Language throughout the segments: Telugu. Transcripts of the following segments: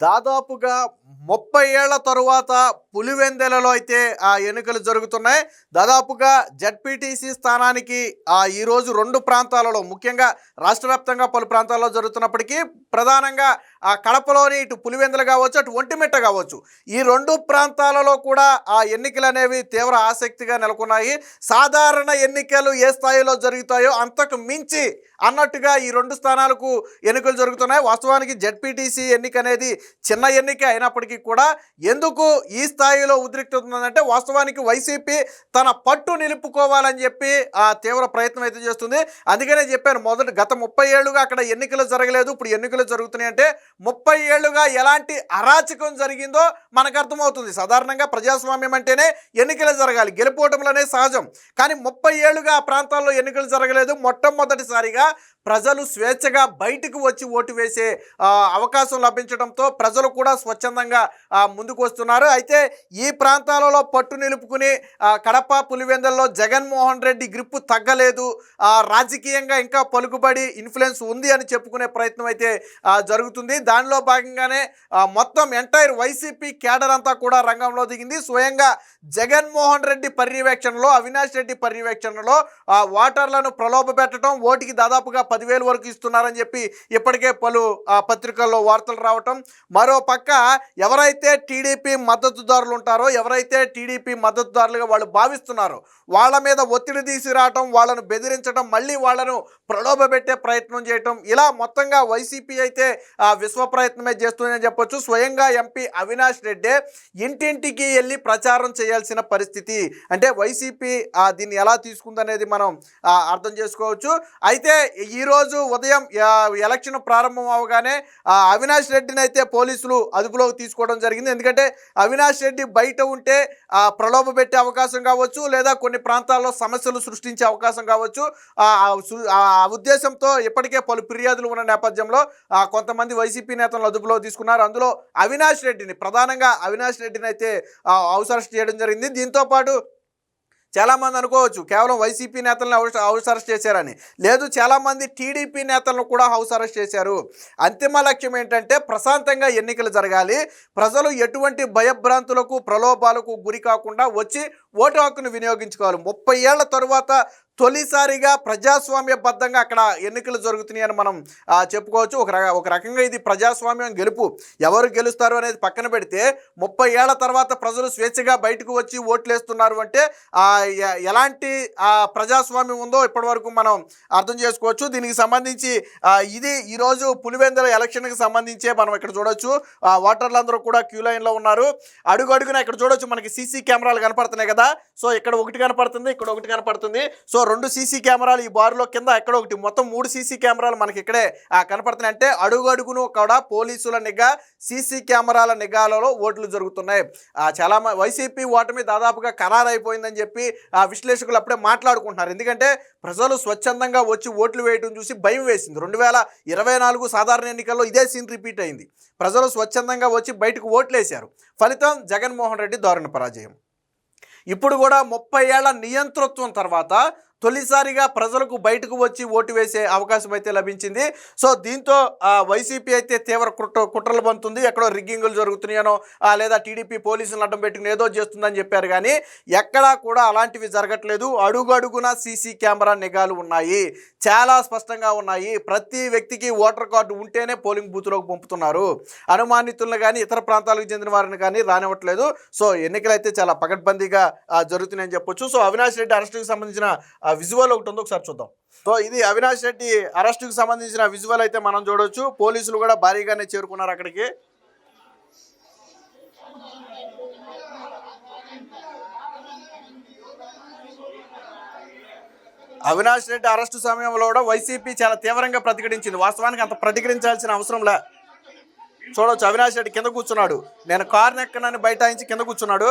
దాదాపుగా ముప్పై ఏళ్ళ తరువాత పులివెందెలలో అయితే ఆ ఎన్నికలు జరుగుతున్నాయి. దాదాపుగా జడ్పీటీసీ స్థానానికి ఆ ఈరోజు రెండు ప్రాంతాలలో ముఖ్యంగా రాష్ట్ర పలు ప్రాంతాల్లో జరుగుతున్నప్పటికీ ప్రధానంగా ఆ కడపలోని ఇటు పులివెందులు కావచ్చు అటు ఒంటిమిట్ట కావచ్చు ఈ రెండు ప్రాంతాలలో కూడా ఆ ఎన్నికలు అనేవి తీవ్ర ఆసక్తిగా నెలకొన్నాయి. సాధారణ ఎన్నికలు ఏ స్థాయిలో జరుగుతాయో అంతకు మించి అన్నట్టుగా ఈ రెండు స్థానాలకు ఎన్నికలు జరుగుతున్నాయి. వాస్తవానికి జడ్పీటీసీ ఎన్నిక అనేది చిన్న ఎన్నిక అయినప్పటికీ కూడా ఎందుకు ఈ స్థాయిలో ఉద్రిక్తుందంటే వాస్తవానికి వైసీపీ తన పట్టు నిలుపుకోవాలని చెప్పి ఆ తీవ్ర ప్రయత్నం అయితే చేస్తుంది. అందుకనే చెప్పాను మొదటి గత ముప్పై ఏళ్ళుగా అక్కడ ఎన్నికలు జరగలేదు. ఇప్పుడు ఎన్నికలు జరుగుతున్నాయి అంటే ముప్పై ఏళ్ళుగా ఎలాంటి అరాచకం జరిగిందో మనకు అర్థమవుతుంది. సాధారణంగా ప్రజాస్వామ్యం అంటేనే ఎన్నికలు జరగాలి. గెలుపోవటంలోనే సహజం. కానీ ముప్పై ఏళ్ళుగా ఆ ప్రాంతాల్లో ఎన్నికలు జరగలేదు. మొట్టమొదటిసారిగా ప్రజలు స్వేచ్ఛగా బయటకు వచ్చి ఓటు వేసే అవకాశం లభించడంతో ప్రజలు కూడా స్వచ్ఛందంగా ముందుకు వస్తున్నారు. అయితే ఈ ప్రాంతాలలో పట్టు నిలుపుకుని కడప పులివెందుల్లో జగన్మోహన్ రెడ్డి గ్రిప్పు తగ్గలేదు. రాజకీయంగా ఇంకా పలుకుబడి ఇన్ఫ్లుయెన్స్ ఉంది అని చెప్పుకునే ప్రయత్నం అయితే జరుగుతుంది. దానిలో భాగంగానే మొత్తం ఎంటైర్ వైసీపీ క్యాడర్ అంతా కూడా రంగంలో దిగింది. స్వయంగా జగన్మోహన్ రెడ్డి పర్యవేక్షణలో అవినాష్ రెడ్డి పర్యవేక్షణలో ఆ ఓటర్లను ప్రలోభ పెట్టడం ఓటుకి దాదాపుగా పదివేలు వరకు ఇస్తున్నారని చెప్పి ఇప్పటికే పలు పత్రికల్లో వార్తలు రావటం. మరో పక్క ఎవరైతే టీడీపీ మద్దతుదారులు ఉంటారో ఎవరైతే టీడీపీ మద్దతుదారులుగా వాళ్ళు భావిస్తున్నారో వాళ్ళ మీద ఒత్తిడి తీసుకురావటం వాళ్ళను బెదిరించడం మళ్ళీ వాళ్ళను ప్రలోభ పెట్టే ప్రయత్నం చేయటం ఇలా మొత్తంగా వైసీపీ అయితే విశ్వ విశ్వప్రయత్నమే చేస్తుందని చెప్పొచ్చు. స్వయంగా ఎంపీ అవినాష్ రెడ్డి ఇంటింటికి వెళ్ళి ప్రచారం చేయాల్సిన పరిస్థితి. అంటే వైసీపీ దీన్ని ఎలా తీసుకుందనేది మనం అర్థం చేసుకోవచ్చు. అయితే ఈరోజు ఉదయం ఎలక్షన్ ప్రారంభం అవగానే ఆ, అవినాష్ రెడ్డిని అయితే పోలీసులు అదుపులోకి తీసుకోవడం జరిగింది. ఎందుకంటే అవినాష్ రెడ్డి బయట ఉంటే ప్రలోభ పెట్టే అవకాశం కావచ్చు లేదా కొన్ని ప్రాంతాల్లో సమస్యలు సృష్టించే అవకాశం కావచ్చు. ఆ ఉద్దేశంతో ఇప్పటికే పలు ఫిర్యాదులు ఉన్న నేపథ్యంలో కొంతమంది వైసీపీ నేతలను అదుపులో తీసుకున్నారు. అందులో అవినాష్ రెడ్డిని ప్రధానంగా అవినాష్ రెడ్డిని అయితే హౌస్ అరెస్ట్ చేయడం జరిగింది. దీంతో పాటు చాలామంది అనుకోవచ్చు కేవలం వైసీపీ నేతలను హౌస్ హౌస్ అరెస్ట్ చేశారని. లేదు చాలామంది టీడీపీ నేతలను కూడా హౌస్ అరెస్ట్ చేశారు. అంతిమ లక్ష్యం ఏంటంటే ప్రశాంతంగా ఎన్నికలు జరగాలి. ప్రజలు ఎటువంటి భయభ్రాంతులకు ప్రలోభాలకు గురి కాకుండా వచ్చి ఓటు హక్కును వినియోగించుకోవాలి. ముప్పై ఏళ్ళ తరువాత తొలిసారిగా ప్రజాస్వామ్యబద్ధంగా అక్కడ ఎన్నికలు జరుగుతున్నాయని మనం చెప్పుకోవచ్చు. ఒక రక ఒక రకంగా ఇది ప్రజాస్వామ్యం గెలుపు. ఎవరు గెలుస్తారు అనేది పక్కన పెడితే ముప్పై ఏళ్ళ తర్వాత ప్రజలు స్వేచ్ఛగా బయటకు వచ్చి ఓట్లు వేస్తున్నారు అంటే ఎలాంటి ప్రజాస్వామ్యం ఉందో ఇప్పటివరకు మనం అర్థం చేసుకోవచ్చు. దీనికి సంబంధించి ఇది ఈరోజు పులివెందుల ఎలక్షన్కి సంబంధించే మనం ఇక్కడ చూడొచ్చు. ఆ, ఓటర్లందరూ కూడా క్యూ లైన్లో ఉన్నారు. అడుగు అడుగున ఇక్కడ చూడొచ్చు మనకి సీసీ కెమెరాలు కనపడుతున్నాయి కదా. సో ఇక్కడ ఒకటి కనపడుతుంది ఇక్కడ ఒకటి కనపడుతుంది. సో రెండు సీసీ కెమెరాలు ఈ బారులో కింద ఎక్కడ ఒకటి? మొత్తం మూడు సీసీ కెమెరాలు మనకి ఇక్కడే కనపడుతున్నాయి. అంటే అడుగు అడుగును కూడా పోలీసుల నిఘా సీసీ కెమెరాల నిఘాలలో ఓట్లు జరుగుతున్నాయి. చాలా వైసీపీ ఓటమి దాదాపుగా ఖరారైపోయిందని చెప్పి ఆ విశ్లేషకులు అప్పుడే మాట్లాడుకుంటున్నారు. ఎందుకంటే ప్రజలు స్వచ్ఛందంగా వచ్చి ఓట్లు వేయడం చూసి భయం వేసింది. రెండు వేల ఇరవై నాలుగు సాధారణ ఎన్నికల్లో ఇదే సీన్ రిపీట్ అయింది. ప్రజలు స్వచ్ఛందంగా వచ్చి బయటకు ఓట్లేశారు. ఫలితం జగన్మోహన్ రెడ్డి దారుణ పరాజయం. ఇప్పుడు కూడా ముప్పై ఏళ్ళ నియంతృత్వం తర్వాత తొలిసారిగా ప్రజలకు బయటకు వచ్చి ఓటు వేసే అవకాశం అయితే లభించింది. సో దీంతో వైసీపీ అయితే తీవ్ర కుట్ర కుట్రలు పంతుంది ఎక్కడో రిగ్గింగులు జరుగుతున్నాయనో లేదా టీడీపీ పోలీసులను అడ్డం పెట్టుకుని ఏదో చేస్తుందని చెప్పారు కానీ ఎక్కడా కూడా అలాంటివి జరగట్లేదు. అడుగు అడుగున సీసీ కెమెరా నిఘాలు ఉన్నాయి. చాలా స్పష్టంగా ఉన్నాయి. ప్రతి వ్యక్తికి ఓటర్ కార్డు ఉంటేనే పోలింగ్ బూత్లోకి పంపుతున్నారు. అనుమానితులను కానీ ఇతర ప్రాంతాలకు చెందిన వారిని కానీ రానివ్వట్లేదు. సో ఎన్నికలు అయితే చాలా పకడ్బందీగా జరుగుతున్నాయని చెప్పొచ్చు. సో అవినాష్ రెడ్డి అరెస్టుకి సంబంధించిన ఆ విజువల్ ఒకటి ఉందో ఒకసారి చూద్దాం. సో ఇది అవినాష్ రెడ్డి అరెస్టుకి సంబంధించిన విజువల్ అయితే మనం చూడొచ్చు. పోలీసులు కూడా భారీగానే చేరుకున్నారు అక్కడికి. అవినాష్ రెడ్డి అరెస్టు సమయంలో కూడా వైసీపీ చాలా తీవ్రంగా ప్రతిఘటించింది. వాస్తవానికి అంత ప్రతిఘటించాల్సిన అవసరం లే. చూడవచ్చు అవినాష్ రెడ్డి కింద కూర్చున్నాడు. నేను కారు నెక్కనని బైఠాయించి కింద కూర్చున్నాడు.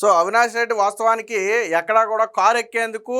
సో అవినాష్ రెడ్డి వాస్తవానికి ఎక్కడా కూడా కారు ఎక్కేందుకు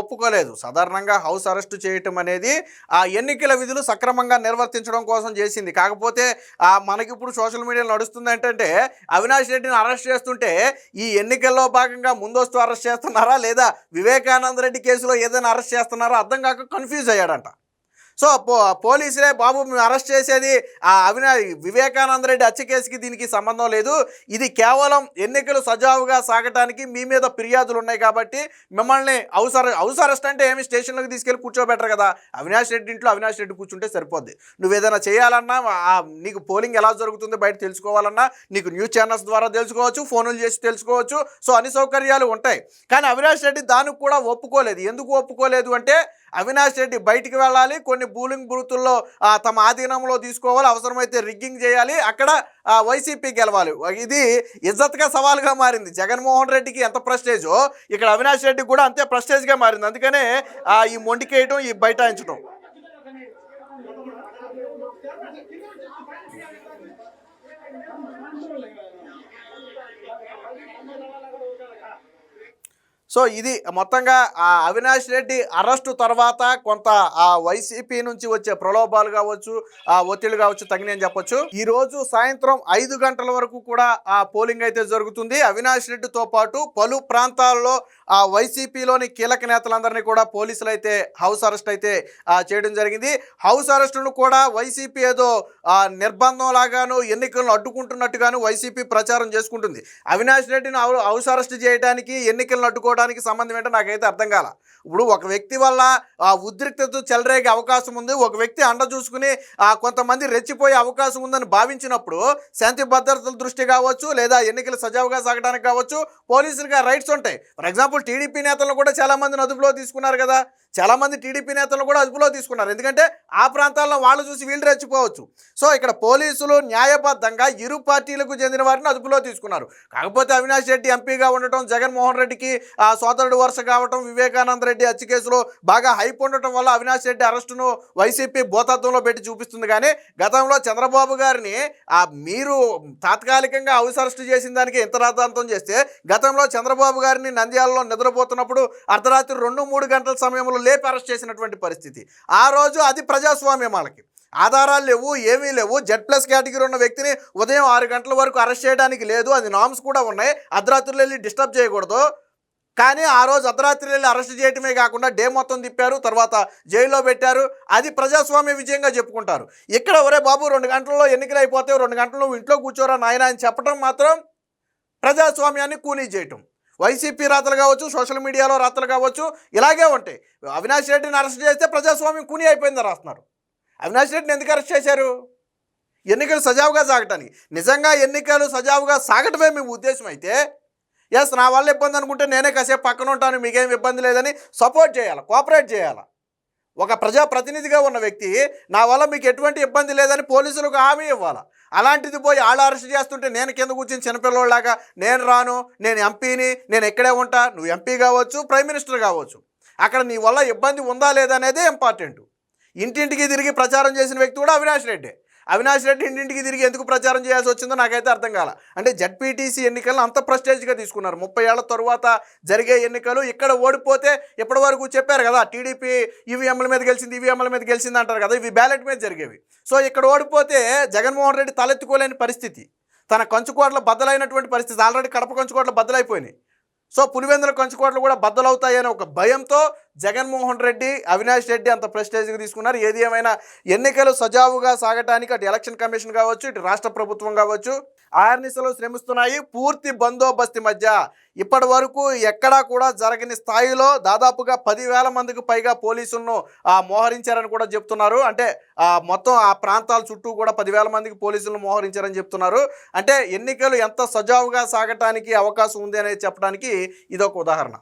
ఒప్పుకోలేదు. సాధారణంగా హౌస్ అరెస్ట్ చేయటం అనేది ఆ ఎన్నికల విధులు సక్రమంగా నిర్వర్తించడం కోసం చేసింది. కాకపోతే మనకి ఇప్పుడు సోషల్ మీడియాలో నడుస్తుంది ఏంటంటే అవినాష్ రెడ్డిని అరెస్ట్ చేస్తుంటే ఈ ఎన్నికల్లో భాగంగా ముందస్తు అరెస్ట్ చేస్తున్నారా లేదా వివేకానంద రెడ్డి కేసులో ఏదైనా అరెస్ట్ చేస్తున్నారా అర్థం కాక కన్ఫ్యూజ్ అయ్యాడంట. సో పో పోలీసులే బాబు మేము అరెస్ట్ చేసేది ఆ అవినా వివేకానంద రెడ్డి హత్య కేసుకి దీనికి సంబంధం లేదు. ఇది కేవలం ఎన్నికలు సజావుగా సాగటానికి మీ మీద ఫిర్యాదులు ఉన్నాయి కాబట్టి మిమ్మల్ని అవసర అవసరస్ట్ అంటే ఏమి? స్టేషన్లోకి తీసుకెళ్ళి కూర్చోబెట్టరు కదా. అవినాష్ రెడ్డి ఇంట్లో అవినాష్ రెడ్డి కూర్చుంటే సరిపోద్ది. నువ్వు ఏదైనా చేయాలన్నా నీకు పోలింగ్ ఎలా జరుగుతుందో బయట తెలుసుకోవాలన్నా నీకు న్యూస్ ఛానల్స్ ద్వారా తెలుసుకోవచ్చు ఫోన్లు చేసి తెలుసుకోవచ్చు. సో అన్ని సౌకర్యాలు ఉంటాయి. కానీ అవినాష్ రెడ్డి దానికి కూడా ఒప్పుకోలేదు. ఎందుకు ఒప్పుకోలేదు అంటే అవినాష్ రెడ్డి బయటికి వెళ్ళాలి. కొన్ని బూలింగ్ బూతుల్లో తమ ఆధీనంలో తీసుకోవాలి. అవసరమైతే రిగ్గింగ్ చేయాలి. అక్కడ వైసీపీ గెలవాలి. ఇది ఇజ్జత్గా సవాల్గా మారింది. జగన్మోహన్ రెడ్డికి ఎంత ప్రెస్టేజో ఇక్కడ అవినాష్ రెడ్డి కూడా అంతే ప్రెస్టేజ్గా మారింది. అందుకనే ఈ మొండికేయటం ఈ బైఠాయించడం సో ఇది మొత్తంగా ఆ అవినాష్ రెడ్డి అరెస్టు తర్వాత కొంత ఆ వైసీపీ నుంచి వచ్చే ప్రలోభాలు కావచ్చు ఆ ఒత్తిడి కావచ్చు తగినని చెప్పొచ్చు. ఈ రోజు సాయంత్రం ఐదు గంటల వరకు కూడా ఆ పోలింగ్ అయితే జరుగుతుంది. అవినాష్ రెడ్డితో పాటు పలు ప్రాంతాల్లో ఆ వైసీపీలోని కీలక నేతలందరినీ కూడా పోలీసులు అయితే హౌస్ అరెస్ట్ అయితే చేయడం జరిగింది. హౌస్ అరెస్టును కూడా వైసీపీ ఏదో నిర్బంధం లాగాను ఎన్నికలను అడ్డుకుంటున్నట్టుగాను వైసీపీ ప్రచారం చేసుకుంటుంది. అవినాష్ రెడ్డిని హౌస్ అరెస్ట్ చేయడానికి ఎన్నికలను అడ్డుకోవడం అడ్డుకోవడానికి సంబంధం ఏంటో నాకైతే అర్థం కాల. ఇప్పుడు ఒక వ్యక్తి వల్ల ఆ ఉద్రిక్తత చెలరేగే అవకాశం ఉంది. ఒక వ్యక్తి అండ చూసుకుని ఆ కొంతమంది రెచ్చిపోయే అవకాశం ఉందని భావించినప్పుడు శాంతి భద్రతల దృష్టి కావచ్చు లేదా ఎన్నికలు సజావుగా సాగడానికి కావచ్చు పోలీసులుగా రైట్స్ ఉంటాయి. ఫర్ ఎగ్జాంపుల్ టీడీపీ నేతలను కూడా చాలా మందిని అదుపులో తీసుకున్నారు కదా. చాలామంది టీడీపీ నేతలను కూడా అదుపులో తీసుకున్నారు. ఎందుకంటే ఆ ప్రాంతాల్లో వాళ్ళు చూసి వీళ్ళు రెచ్చిపోవచ్చు. సో ఇక్కడ పోలీసులు న్యాయబద్ధంగా ఇరు పార్టీలకు చెందిన వారిని అదుపులో తీసుకున్నారు. కాకపోతే అవినాష్ రెడ్డి ఎంపీగా ఉండటం జగన్మోహన్ రెడ్డికి ఆ సోదరుడు వరుస కావటం వివేకానంద రెడ్డి హత్య కేసులో బాగా హైప్ ఉండటం వల్ల అవినాష్ రెడ్డి అరెస్టును వైసీపీ భూతత్వంలో పెట్టి చూపిస్తుంది. కానీ గతంలో చంద్రబాబు గారిని ఆ మీరు తాత్కాలికంగా హౌస్ అరెస్ట్ చేసిన దానికి ఎంత రాద్ధాంతం చేస్తే గతంలో చంద్రబాబు గారిని నంద్యాలలో నిద్రపోతున్నప్పుడు అర్ధరాత్రి రెండు మూడు గంటల సమయంలో లేపి అరెస్ట్ చేసినటువంటి పరిస్థితి. ఆ రోజు అది ప్రజాస్వామ్యం వాళ్ళకి. ఆధారాలు లేవు ఏమీ లేవు. జెడ్ ప్లస్ కేటగిరీ ఉన్న వ్యక్తిని ఉదయం ఆరు గంటల వరకు అరెస్ట్ చేయడానికి లేదు. అది నామ్స్ కూడా ఉన్నాయి. అర్ధరాత్రులు వెళ్ళి డిస్టర్బ్ చేయకూడదు. కానీ ఆ రోజు అర్ధరాత్రి వెళ్ళి అరెస్ట్ చేయటమే కాకుండా డే మొత్తం తిప్పారు తర్వాత జైల్లో పెట్టారు. అది ప్రజాస్వామ్య విజయంగా చెప్పుకుంటారు. ఇక్కడ ఒరే బాబు రెండు గంటల్లో ఎన్నికలు అయిపోతే రెండు గంటలు నువ్వు ఇంట్లో కూర్చోరా నాయన అని చెప్పడం మాత్రం ప్రజాస్వామ్యాన్ని కూనీ చేయటం. వైసీపీ రాతలు కావచ్చు సోషల్ మీడియాలో రాతలు కావచ్చు ఇలాగే ఉంటాయి. అవినాష్ రెడ్డిని అరెస్ట్ చేస్తే ప్రజాస్వామ్యం కూనీ అయిపోయిందని రాస్తున్నారు. అవినాష్ రెడ్డిని ఎందుకు అరెస్ట్ చేశారు? ఎన్నికలు సజావుగా సాగటానికి. నిజంగా ఎన్నికలు సజావుగా సాగటమే మీ ఉద్దేశం అయితే ఎస్ నా వల్ల ఇబ్బంది అనుకుంటే నేనే కాసేపు పక్కన ఉంటాను మీకేం ఇబ్బంది లేదని సపోర్ట్ చేయాలి కోఆపరేట్ చేయాలి? ఒక ప్రజాప్రతినిధిగా ఉన్న వ్యక్తి నా వల్ల మీకు ఎటువంటి ఇబ్బంది లేదని పోలీసులకు హామీ ఇవ్వాలి? అలాంటిది పోయి ఆళ్ళు అరెస్ట్ చేస్తుంటే నేను కింద కూర్చుని చిన్నపిల్లలాగా నేను రాను నేను ఎంపీని నేను ఎక్కడే ఉంటా నువ్వు ఎంపీ కావచ్చు ప్రైమ్ మినిస్టర్ కావచ్చు. అక్కడ నీ వల్ల ఇబ్బంది ఉందా లేదా అనేదే ఇంపార్టెంట్ ఇంటింటికి తిరిగి ప్రచారం చేసిన వ్యక్తి కూడా అవినాష్ రెడ్డి. అవినాష్ రెడ్డి ఇంటింటికి తిరిగి ఎందుకు ప్రచారం చేయాల్సి వచ్చిందో నాకైతే అర్థం కాల. అంటే జడ్పీటీసీ ఎన్నికలను అంత ప్రెస్టేజ్గా తీసుకున్నారు. ముప్పై ఏళ్ళ తరువాత జరిగే ఎన్నికలు ఇక్కడ ఓడిపోతే ఇప్పటి వరకు చెప్పారు కదా టీడీపీ ఈవీఎంల మీద గెలిచింది ఈవీఎంల మీద గెలిచింది అంటారు కదా ఇవి బ్యాలెట్ మీద జరిగేవి. సో ఇక్కడ ఓడిపోతే జగన్మోహన్ రెడ్డి తలెత్తుకోలేని పరిస్థితి. తన కంచుకోట్ల బద్దలైనటువంటి పరిస్థితి. ఆల్రెడీ కడప కంచుకోట్ల బద్దలైపోయినాయి. సో పులివెందుల కంచుకోట్లు కూడా బద్దలవుతాయనే ఒక భయంతో జగన్మోహన్ రెడ్డి అవినాష్ రెడ్డి అంత ప్రెస్టేజ్గా తీసుకున్నారు. ఏది ఏమైనా ఎన్నికలు సజావుగా సాగటానికి అటు ఎలక్షన్ కమిషన్ కావచ్చు ఇటు రాష్ట్ర ప్రభుత్వం కావచ్చు ఆర్నిసలు శ్రమిస్తున్నాయి పూర్తి బందోబస్తు మధ్య. ఇప్పటి వరకు ఎక్కడా కూడా జరగని స్థాయిలో దాదాపుగా పదివేల మందికి పైగా పోలీసులను మోహరించారని కూడా చెప్తున్నారు. అంటే మొత్తం ఆ ప్రాంతాల చుట్టూ కూడా పదివేల మందికి పోలీసులను మోహరించారని చెప్తున్నారు. అంటే ఎన్నికలు ఎంత సజావుగా సాగటానికి అవకాశం ఉంది అనేది చెప్పడానికి ఇదొక ఉదాహరణ.